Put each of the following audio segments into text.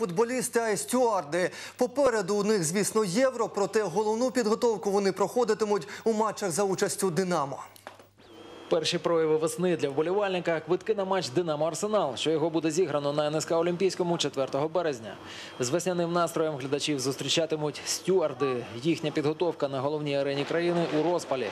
Футболісти, а й стюарди. Попереду у них, звісно, євро, проте головну підготовку вони проходитимуть у матчах за участю Динамо. Перші прояви весни для вболівальника – квитки на матч «Динамо Арсенал», що його буде зіграно на НСК Олімпійському 4 березня. З весняним настроєм глядачів зустрічатимуть стюарди. Їхня підготовка на головній арені країни у розпалі.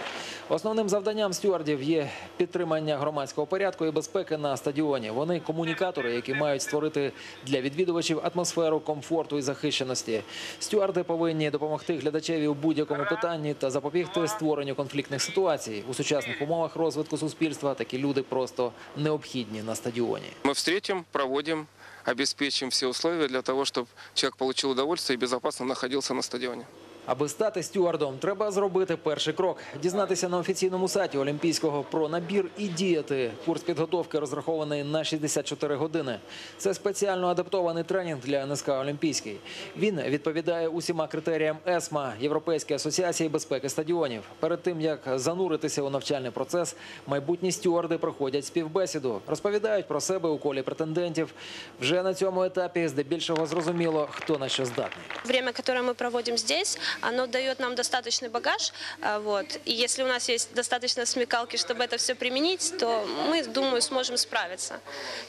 Основним завданням стюардів є підтримання громадського порядку і безпеки на стадіоні. Вони комунікатори, які мають створити для відвідувачів атмосферу комфорту і захищеності. Стюарди повинні допомогти глядачеві у будь-якому питанні та запобігти створенню конфліктних ситуацій. У сучасних умовах розвитку суспільства такі люди просто необхідні на стадіоні. Ми зустрічаємо, проводимо, обеспечим всі условия для того, щоб чоловік отримав удовольствие і безпечно знаходився на стадионе. Аби стати стюардом, треба зробити перший крок. Дізнатися на офіційному сайті Олімпійського про набір і діяти. Курс підготовки розрахований на 64 години. Це спеціально адаптований тренінг для НСК Олімпійський. Він відповідає усіма критеріям ЕСМА Європейської асоціації безпеки стадіонів. Перед тим як зануритися у навчальний процес, майбутні стюарди проходять співбесіду, розповідають про себе у колі претендентів. Вже на цьому етапі здебільшого зрозуміло, хто на що здатний. Время, которое мы проводим здесь, оно дает нам достаточный багаж. а, Вот. И если у нас есть достаточно смекалки, чтобы это все применить, то мы, думаю, сможем справиться.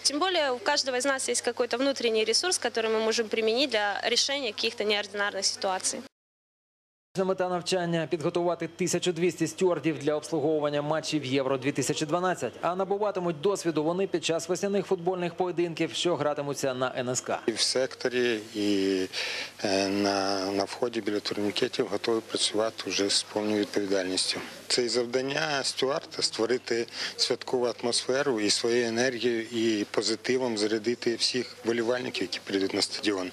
Тем более у каждого из нас есть какой-то внутренний ресурс, который мы можем применить для решения каких-то неординарных ситуаций. Мета навчання – підготувати 1200 стюардів для обслуговування матчів Євро-2012. А набуватимуть досвіду вони під час весняних футбольних поєдинків, що гратимуться на НСК. І в секторі, і е, на, на вході біля турнікетів готові працювати вже з повною відповідальністю. Це і завдання стюарта створити святкову атмосферу і своєю енергією і позитивом зарядити всіх болівальників, які прийдуть на стадіон.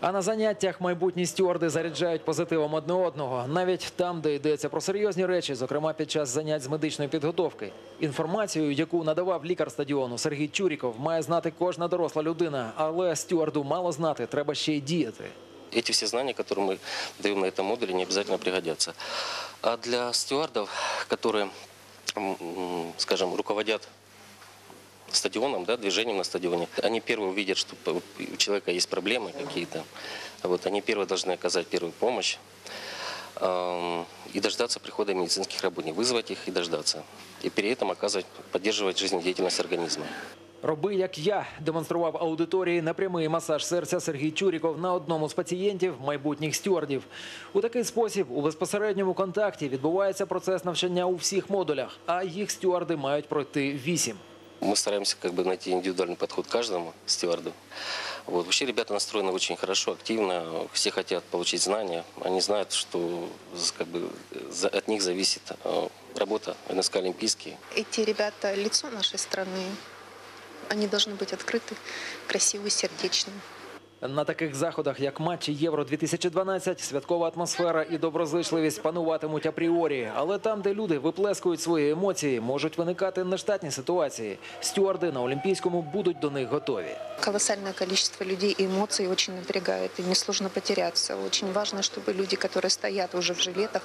А на заняттях майбутні стюарди заряджають позитивом одне одного, навіть там, де йдеться про серйозні речі, зокрема під час занять з медичної підготовки. Інформацію, яку надавав лікар стадіону Сергій Чуріков, має знати кожна доросла людина, але стюарду мало знати, треба ще й діяти. Эти все знания, которые мы даем на этом модуле, не обязательно пригодятся. А для стюардов, которые, м, м, скажем, руководят стадионом, да, движением на стадионе, они первые увидят, что п- у человека есть проблемы какие-то. Вот, они первые должны оказать первую помощь эм, и дождаться прихода медицинских работников, вызвать их и дождаться. И при этом оказывать, поддерживать жизнедеятельность организма. Роби як я демонстрував аудиторії непрямий масаж серця Сергій Чуріков на одному з пацієнтів майбутніх стюардів. У такий спосіб у безпосередньому контакті відбувається процес навчання у всіх модулях, а їх стюарди мають пройти вісім. Мы стараемся как бы найти индивидуальный подход каждому стюарду. Вот. Вообще ребята настроены очень хорошо, активно, все хотят получить знания. Они знают, что как бы, от них зависит э, работа НСК Олимпийский. Эти ребята – лицо нашей страны. Они должны быть открыты, красивы, сердечны. На таких заходах, як матчі Євро 2012 святкова атмосфера і доброзичливість пануватимуть апріорі. Але там, де люди виплескують свої емоції, можуть виникати нештатні ситуації. Стюарди на Олімпійському будуть до них готові. Колоссальное количество людей и эмоций очень напрягает, и несложно потеряться. Очень важно, чтобы люди, которые стоят уже в жилетах,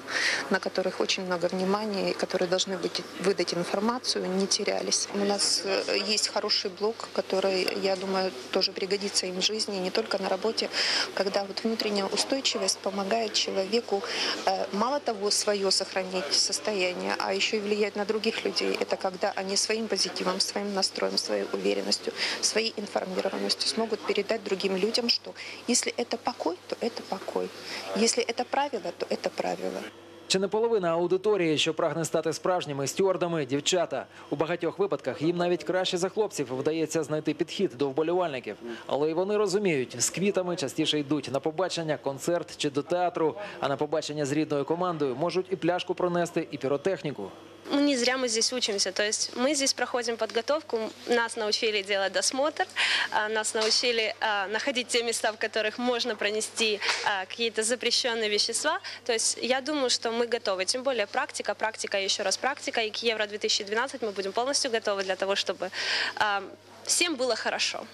на которых очень много внимания, и которые должны быть, выдать информацию, не терялись. У нас э, есть хороший блог, который, я думаю, тоже пригодится им в жизни, не только на работе, когда вот внутренняя устойчивость помогает человеку э, мало того свое сохранить состояние, а еще и влиять на других людей. Это когда они своим позитивом, своим настроем, своей уверенностью, своей информированностью смогут передать другим людям, что если это покой, то это покой. Если это правило, то это правило. Чи не половина аудиторії, що прагне стати справжніми стюардами, дівчата? У багатьох випадках їм навіть краще за хлопців вдається знайти підхід до вболівальників. Але й вони розуміють, з квітами частіше йдуть на побачення, концерт чи до театру, а на побачення з рідною командою можуть і пляшку пронести, і піротехніку. Ну, Не зря мы здесь учимся. То есть мы здесь проходим подготовку, нас научили делать досмотр, а, нас научили а, находить те места, в которых можно пронести а, какие-то запрещенные вещества. То есть я думаю, что мы готовы. Тем более практика, практика, и еще раз практика. И к Евро-2012 мы будем полностью готовы для того, чтобы а, всем было хорошо.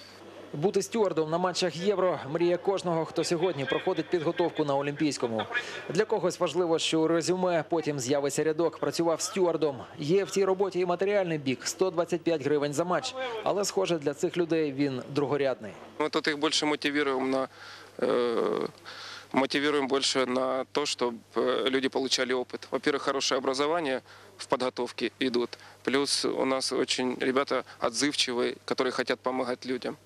Бути стюардом на матчах Євро – мрія кожного, хто сьогодні проходить підготовку на Олімпійському. Для когось важливо, що у резюме потім з'явиться рядок «працював стюардом». Є в цій роботі і матеріальний бік – 125 гривень за матч. Але, схоже, для цих людей він другорядний. Мы тут их больше мотивируем на э, мотивируем больше на то, чтобы люди получали опыт. Во-первых, хорошее образование в подготовке идут. Плюс у нас очень ребята отзывчивые, которые хотят помогать людям.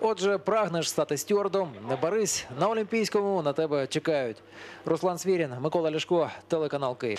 Отже, прагнеш стати стюардом – не барись. На Олімпійському на тебе чекають. Руслан Свірін, Микола Ляшко, телеканал Київ.